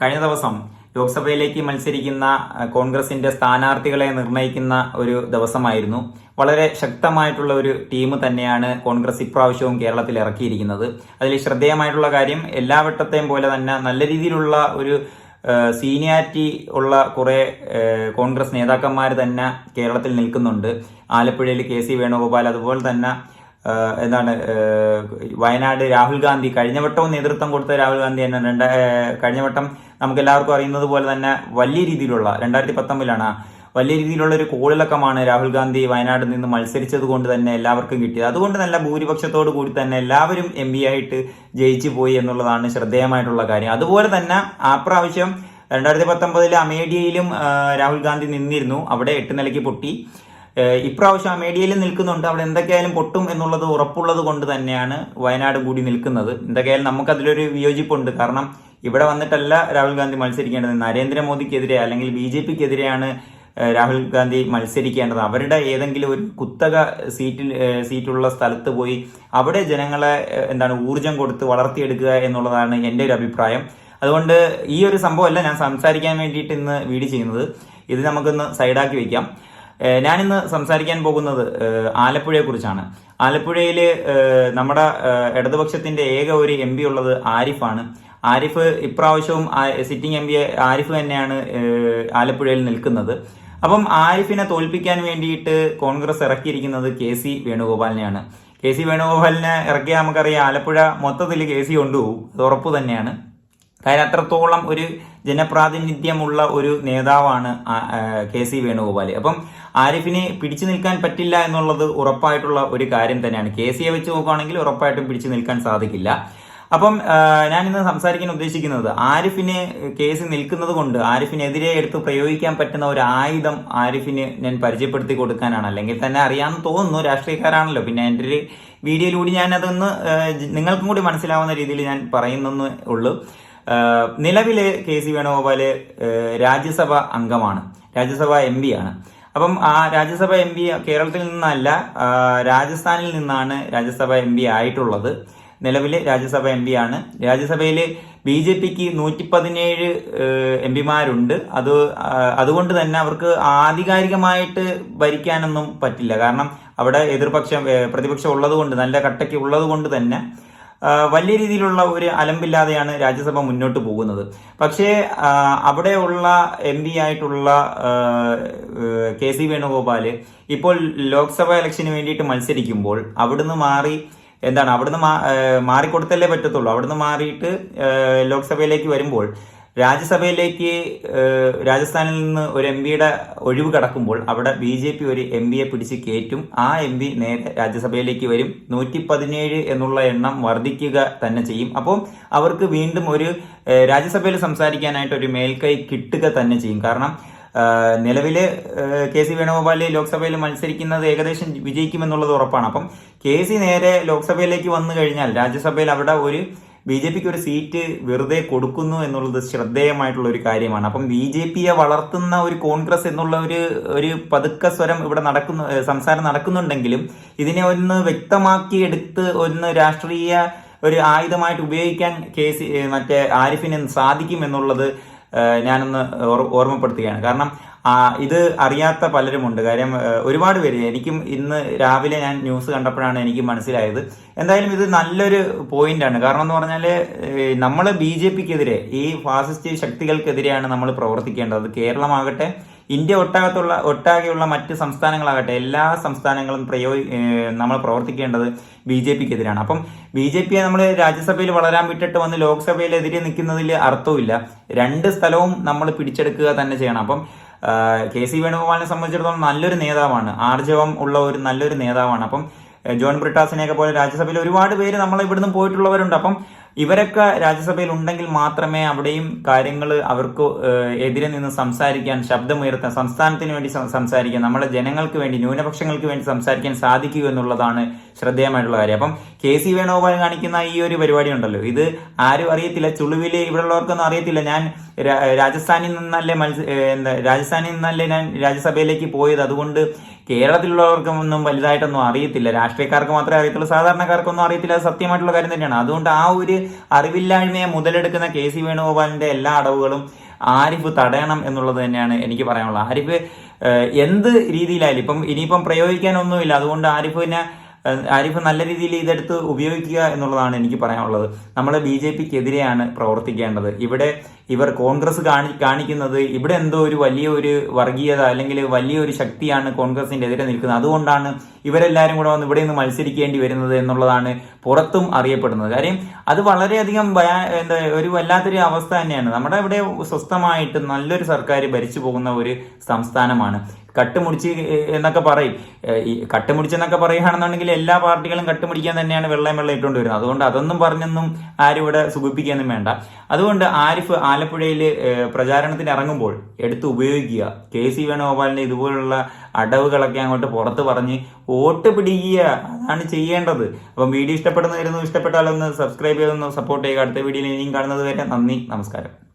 കഴിഞ്ഞ ദിവസം ലോക്സഭയിലേക്ക് മത്സരിക്കുന്ന കോൺഗ്രസിന്റെ സ്ഥാനാർത്ഥികളെ നിർണയിക്കുന്ന ഒരു ദിവസമായിരുന്നു. വളരെ ശക്തമായിട്ടുള്ള ഒരു ടീം തന്നെയാണ് കോൺഗ്രസ് ഇപ്രാവശ്യവും കേരളത്തിൽ ഇറക്കിയിരിക്കുന്നത്. അതിൽ ശ്രദ്ധേയമായിട്ടുള്ള കാര്യം എല്ലാ വട്ടത്തെയും പോലെ തന്നെ നല്ല രീതിയിലുള്ള ഒരു സീനിയാരിറ്റി ഉള്ള കുറെ കോൺഗ്രസ് നേതാക്കന്മാർ തന്നെ കേരളത്തിൽ നിൽക്കുന്നുണ്ട്. ആലപ്പുഴയിൽ കെ സി വേണുഗോപാൽ അതുപോലെ തന്നെ എന്താണ് വയനാട് രാഹുൽ ഗാന്ധി. കഴിഞ്ഞ വട്ടവും നേതൃത്വം കൊടുത്ത രാഹുൽ ഗാന്ധി തന്നെ രണ്ട കഴിഞ്ഞ വട്ടം നമുക്ക് എല്ലാവർക്കും അറിയുന്നത് പോലെ തന്നെ വലിയ രീതിയിലുള്ള രണ്ടായിരത്തി പത്തൊമ്പതിലാണ് വലിയ രീതിയിലുള്ള ഒരു കോളിളക്കമാണ് രാഹുൽ ഗാന്ധി വയനാട്ടിൽ നിന്ന് മത്സരിച്ചത് കൊണ്ട് തന്നെ എല്ലാവർക്കും കിട്ടിയത്. അതുകൊണ്ട് നല്ല ഭൂരിപക്ഷത്തോട് കൂടി തന്നെ എല്ലാവരും എം ആയിട്ട് ജയിച്ചു പോയി എന്നുള്ളതാണ് ശ്രദ്ധേയമായിട്ടുള്ള കാര്യം. അതുപോലെ തന്നെ ആ പ്രാവശ്യം രണ്ടായിരത്തി പത്തൊമ്പതിൽ അമേഡിയയിലും രാഹുൽ ഗാന്ധി നിന്നിരുന്നു. അവിടെ എട്ട് നിലയ്ക്ക് പൊട്ടി. ഏഹ് ആ മേഡിയയിൽ നിൽക്കുന്നുണ്ട്. അവിടെ എന്തൊക്കെയായാലും പൊട്ടും എന്നുള്ളത് ഉറപ്പുള്ളത് കൊണ്ട് തന്നെയാണ് വയനാട് കൂടി നിൽക്കുന്നത്. എന്തൊക്കെയായാലും നമുക്ക് അതിലൊരു വിയോജിപ്പുണ്ട്. കാരണം ഇവിടെ വന്നിട്ടല്ല രാഹുൽ ഗാന്ധി മത്സരിക്കേണ്ടത്. നരേന്ദ്രമോദിക്കെതിരെ അല്ലെങ്കിൽ ബി ജെ പിക്കെതിരെയാണ് രാഹുൽ ഗാന്ധി മത്സരിക്കേണ്ടത്. അവരുടെ ഏതെങ്കിലും ഒരു കുത്തക സീറ്റിൽ സീറ്റുള്ള സ്ഥലത്ത് പോയി അവിടെ ജനങ്ങളെ എന്താണ് ഊർജം കൊടുത്ത് വളർത്തിയെടുക്കുക എന്നുള്ളതാണ് എന്റെ ഒരു അഭിപ്രായം. അതുകൊണ്ട് ഈ ഒരു സംഭവമല്ല ഞാൻ സംസാരിക്കാൻ വേണ്ടിയിട്ട് ഇന്ന് വീഡിയോ ചെയ്യുന്നത്. ഇത് നമുക്കൊന്ന് സൈഡാക്കി ഏഹ് ഞാനിന്ന് സംസാരിക്കാൻ പോകുന്നത് ആലപ്പുഴയെക്കുറിച്ചാണ്. ആലപ്പുഴയെ കുറിച്ചാണ് ആലപ്പുഴയിൽ നമ്മുടെ ഇടതുപക്ഷത്തിന്റെ ഏക ഒരു എം പി ഉള്ളത് ആരിഫാണ്. ആരിഫ് ഇപ്രാവശ്യവും സിറ്റിംഗ് എം പി ആരിഫ് തന്നെയാണ് ആലപ്പുഴയിൽ നിൽക്കുന്നത്. അപ്പം ആരിഫിനെ തോൽപ്പിക്കാൻ വേണ്ടിയിട്ട് കോൺഗ്രസ് ഇറക്കിയിരിക്കുന്നത് കെ സി വേണുഗോപാലിനെയാണ്. കെ സി വേണുഗോപാലിനെ ഇറക്കിയാൽ നമുക്കറിയാം ആലപ്പുഴ മൊത്തത്തിൽ കെ സി കൊണ്ടുപോകും. അത് ഉറപ്പ് തന്നെയാണ് കാര്യം അത്രത്തോളം ഒരു ജനപ്രാതിനിധ്യമുള്ള ഒരു നേതാവാണ് കെ സി വേണുഗോപാൽ അപ്പം ആരിഫിനെ പിടിച്ചു നിൽക്കാൻ പറ്റില്ല എന്നുള്ളത് ഉറപ്പായിട്ടുള്ള ഒരു കാര്യം തന്നെയാണ്. കെ സിയെ വെച്ച് നോക്കുകയാണെങ്കിൽ ഉറപ്പായിട്ടും പിടിച്ചു നിൽക്കാൻ സാധിക്കില്ല. അപ്പം ഞാൻ ഇന്ന് സംസാരിക്കാൻ ഉദ്ദേശിക്കുന്നത് ആരിഫിന് കേസ് നിൽക്കുന്നത് കൊണ്ട് ആരിഫിനെതിരെ എടുത്ത് പ്രയോഗിക്കാൻ പറ്റുന്ന ഒരു ആയുധം ആരിഫിന് ഞാൻ പരിചയപ്പെടുത്തി കൊടുക്കാനാണ്. അല്ലെങ്കിൽ തന്നെ അറിയാമെന്ന് തോന്നുന്നു രാഷ്ട്രീയക്കാരാണല്ലോ. പിന്നെ എന്റെ ഒരു വീഡിയോയിലൂടെ ആ, നിങ്ങൾക്കും കൂടി മനസ്സിലാവുന്ന രീതിയിൽ ഞാൻ പറയുന്നെന്ന് ഉള്ളൂ. നിലവിൽ കെ സി വേണുഗോപാൽ രാജ്യസഭ അംഗമാണ്. രാജ്യസഭ എം പി ആണ്. അപ്പം ആ രാജ്യസഭ എം പി കേരളത്തിൽ നിന്നല്ല രാജസ്ഥാനിൽ നിന്നാണ് രാജ്യസഭ എം പി ആയിട്ടുള്ളത്. നിലവിൽ രാജ്യസഭ എം പി ആണ്. രാജ്യസഭയിൽ ബി ജെ പിക്ക് നൂറ്റി പതിനേഴ് എം പിമാരുണ്ട് അത് അതുകൊണ്ട് തന്നെ അവർക്ക് ആധികാരികമായിട്ട് ഭരിക്കാനൊന്നും പറ്റില്ല. കാരണം അവിടെ എതിർപക്ഷം പ്രതിപക്ഷം ഉള്ളത് കൊണ്ട് നല്ല കട്ടയ്ക്ക് ഉള്ളത് കൊണ്ട് തന്നെ വലിയ രീതിയിലുള്ള ഒരു അലമ്പില്ലാതെയാണ് രാജ്യസഭ മുന്നോട്ട് പോകുന്നത്. പക്ഷേ അവിടെയുള്ള എം പി ആയിട്ടുള്ള കെ സി വേണുഗോപാൽ ഇപ്പോൾ ലോക്സഭ ഇലക്ഷന് വേണ്ടിയിട്ട് മത്സരിക്കുമ്പോൾ അവിടുന്ന് മാറി എന്താണ് അവിടുന്ന് മാറിക്കൊടുത്തല്ലേ പറ്റത്തുള്ളൂ. അവിടുന്ന് മാറിയിട്ട് ലോക്സഭയിലേക്ക് വരുമ്പോൾ രാജ്യസഭയിലേക്ക് രാജസ്ഥാനിൽ നിന്ന് ഒരു എം പിയുടെ ഒഴിവ് കടക്കുമ്പോൾ അവിടെ ബി ജെ പി ഒരു എം പിയെ പിടിച്ച് കയറ്റും. ആ എം പി നേരെ രാജ്യസഭയിലേക്ക് വരും. നൂറ്റി പതിനേഴ് എന്നുള്ള എണ്ണം വർദ്ധിക്കുക തന്നെ ചെയ്യും. അപ്പോൾ അവർക്ക് വീണ്ടും ഒരു രാജ്യസഭയിൽ സംസാരിക്കാനായിട്ട് ഒരു മേൽക്കൈ കിട്ടുക തന്നെ ചെയ്യും. കാരണം നിലവിൽ കെ സി വേണുഗോപാൽ ലോക്സഭയിൽ മത്സരിക്കുന്നത് ഏകദേശം വിജയിക്കുമെന്നുള്ളത് ഉറപ്പാണ്. അപ്പം കെ സി നേരെ ലോക്സഭയിലേക്ക് വന്നു കഴിഞ്ഞാൽ രാജ്യസഭയിൽ അവിടെ ഒരു ബി ജെ പിക്ക് ഒരു സീറ്റ് വെറുതെ കൊടുക്കുന്നു എന്നുള്ളത് ശ്രദ്ധേയമായിട്ടുള്ള ഒരു കാര്യമാണ്. അപ്പം ബി ജെ പിയെ വളർത്തുന്ന ഒരു കോൺഗ്രസ് എന്നുള്ള ഒരു ഒരു പതുക്ക സ്വരം ഇവിടെ നടക്കുന്നു സംസാരം നടക്കുന്നുണ്ടെങ്കിലും ഇതിനെ ഒന്ന് വ്യക്തമാക്കി എടുത്ത് ഒന്ന് രാഷ്ട്രീയ ഒരു ആയുധമായിട്ട് ഉപയോഗിക്കാൻ കെ സി മറ്റേ ആരിഫിന് സാധിക്കും എന്നുള്ളത് ഞാനൊന്ന് ഓർ- ഓർമ്മപ്പെടുത്തുകയാണ്. കാരണം ഇത് അറിയാത്ത പലരുമുണ്ട്. കാര്യം ഒരുപാട് പേര്. എനിക്കും ഇന്ന് രാവിലെ ഞാൻ ന്യൂസ് കണ്ടപ്പോഴാണ് എനിക്ക് മനസ്സിലായത്. എന്തായാലും ഇത് നല്ലൊരു പോയിന്റാണ്. കാരണം എന്ന് പറഞ്ഞാൽ നമ്മൾ ബി ജെ പിക്കെതിരെ ഈ ഫാസിസ്റ്റ് ശക്തികൾക്കെതിരെയാണ് നമ്മൾ പ്രവർത്തിക്കേണ്ടത്. കേരളമാകട്ടെ ഇന്ത്യ ഒട്ടാകത്തുള്ള ഒട്ടാകെയുള്ള മറ്റ് സംസ്ഥാനങ്ങളാകട്ടെ എല്ലാ സംസ്ഥാനങ്ങളും പ്രയോഗി നമ്മൾ പ്രവർത്തിക്കേണ്ടത് ബി ജെ പിക്കെതിരാണ്. അപ്പം ബി ജെ പിയെ നമ്മൾ രാജ്യസഭയിൽ വളരാൻ വിട്ടിട്ട് വന്ന് ലോക്സഭയിൽ എതിരെ നിൽക്കുന്നതിൽ അർത്ഥവുമില്ല. രണ്ട് സ്ഥലവും നമ്മൾ പിടിച്ചെടുക്കുക തന്നെ ചെയ്യണം. അപ്പം കെ സി വേണുഗോപാലിനെ സംബന്ധിച്ചിടത്തോളം നല്ലൊരു നേതാവാണ്. ആർജവം ഉള്ള ഒരു നല്ലൊരു നേതാവാണ്. അപ്പം ജോൺ ബ്രിട്ടാസിനെയൊക്കെ പോലെ രാജ്യസഭയിൽ ഒരുപാട് പേര് നമ്മൾ ഇവിടുന്ന് പോയിട്ടുള്ളവരുണ്ട്. അപ്പം ഇവരൊക്കെ രാജ്യസഭയിൽ ഉണ്ടെങ്കിൽ മാത്രമേ അവിടെയും കാര്യങ്ങൾ അവർക്ക് എതിരെ നിന്ന് സംസാരിക്കാൻ ശബ്ദമുയർത്താൻ സംസ്ഥാനത്തിന് വേണ്ടി സംസാരിക്കാൻ നമ്മുടെ ജനങ്ങൾക്ക് വേണ്ടി ന്യൂനപക്ഷങ്ങൾക്ക് വേണ്ടി സംസാരിക്കാൻ സാധിക്കൂ എന്നുള്ളതാണ് ശ്രദ്ധേയമായിട്ടുള്ള കാര്യം. അപ്പം കെ സി വേണുഗോപാൽ കാണിക്കുന്ന ഈ ഒരു പരിപാടി ഉണ്ടല്ലോ. ഇത് ആരും അറിയത്തില്ല. ചുളുവിൽ ഇവിടെയുള്ളവർക്കൊന്നും അറിയത്തില്ല. ഞാൻ രാജസ്ഥാനിൽ നിന്നല്ലേ മത്സ എന്താ രാജസ്ഥാനിൽ നിന്നല്ലേ ഞാൻ രാജ്യസഭയിലേക്ക് പോയത്. അതുകൊണ്ട് കേരളത്തിലുള്ളവർക്കൊന്നും വലുതായിട്ടൊന്നും അറിയത്തില്ല. രാഷ്ട്രീയക്കാർക്ക് മാത്രമേ അറിയത്തുള്ളൂ. സാധാരണക്കാർക്കൊന്നും അറിയത്തില്ല. സത്യമായിട്ടുള്ള കാര്യം തന്നെയാണ്. അതുകൊണ്ട് ആ ഒരു അറിവില്ലായ്മയെ മുതലെടുക്കുന്ന കെ സി വേണുഗോപാലിന്റെ എല്ലാ അടവുകളും ആരിഫ് തടയണം എന്നുള്ളത് തന്നെയാണ് എനിക്ക് പറയാനുള്ളത്. ആരിഫ് എന്ത് രീതിയിലായാലും ഇപ്പം ഇനിയിപ്പം പ്രയോഗിക്കാനൊന്നുമില്ല. അതുകൊണ്ട് ആരിഫിനെ ആരിഫ് നല്ല രീതിയിൽ ഇതെടുത്ത് ഉപയോഗിക്കുക എന്നുള്ളതാണ് എനിക്ക് പറയാനുള്ളത്. നമ്മൾ ബി ജെ പിക്ക് എതിരെയാണ് പ്രവർത്തിക്കേണ്ടത്. ഇവിടെ ഇവർ കോൺഗ്രസ് കാണി കാണിക്കുന്നത് ഇവിടെ എന്തോ ഒരു വലിയ ഒരു വർഗീയത അല്ലെങ്കിൽ വലിയൊരു ശക്തിയാണ് കോൺഗ്രസിന്റെ എതിരെ നിൽക്കുന്നത്. അതുകൊണ്ടാണ് ഇവരെല്ലാവരും കൂടെ വന്ന് ഇവിടെ നിന്ന് മത്സരിക്കേണ്ടി വരുന്നത് എന്നുള്ളതാണ് പുറത്തും അറിയപ്പെടുന്നത്. കാര്യം അത് വളരെയധികം ഭയാ എന്താ ഒരു വല്ലാത്തൊരു അവസ്ഥ തന്നെയാണ്. നമ്മുടെ ഇവിടെ സ്വസ്ഥമായിട്ട് നല്ലൊരു സർക്കാർ ഭരിച്ചു പോകുന്ന ഒരു സംസ്ഥാനമാണ്. കട്ടുമുടിച്ച് എന്നൊക്കെ പറയും. കട്ടുമുടിച്ചെന്നൊക്കെ പറയുകയാണെന്നുണ്ടെങ്കിൽ എല്ലാ പാർട്ടികളും കട്ടുമുടിക്കാൻ തന്നെയാണ് വെള്ളം വെള്ളം ഇട്ടുകൊണ്ട് വരുന്നത്. അതുകൊണ്ട് അതൊന്നും പറഞ്ഞൊന്നും ആരും ഇവിടെ സുഖിപ്പിക്കാനും വേണ്ട. അതുകൊണ്ട് ആരിഫ് ആലപ്പുഴയിൽ പ്രചാരണത്തിന് ഇറങ്ങുമ്പോൾ എടുത്ത് ഉപയോഗിക്കുക. കെ സി വേണുഗോപാലിന്റെ ഇതുപോലുള്ള അടവുകളൊക്കെ അങ്ങോട്ട് പുറത്ത് പറഞ്ഞ് വോട്ട് പിടിക്കുക. അതാണ് ചെയ്യേണ്ടത്. അപ്പം വീഡിയോ ഇഷ്ടപ്പെടുന്നതായിരുന്നു ഇഷ്ടപ്പെട്ടാലൊന്ന് സബ്സ്ക്രൈബ് ചെയ്തൊന്ന് സപ്പോർട്ട് ചെയ്യുക. അടുത്ത വീഡിയോയിൽ ഇനിയും കാണുന്നത് വരെ നന്ദി നമസ്കാരം.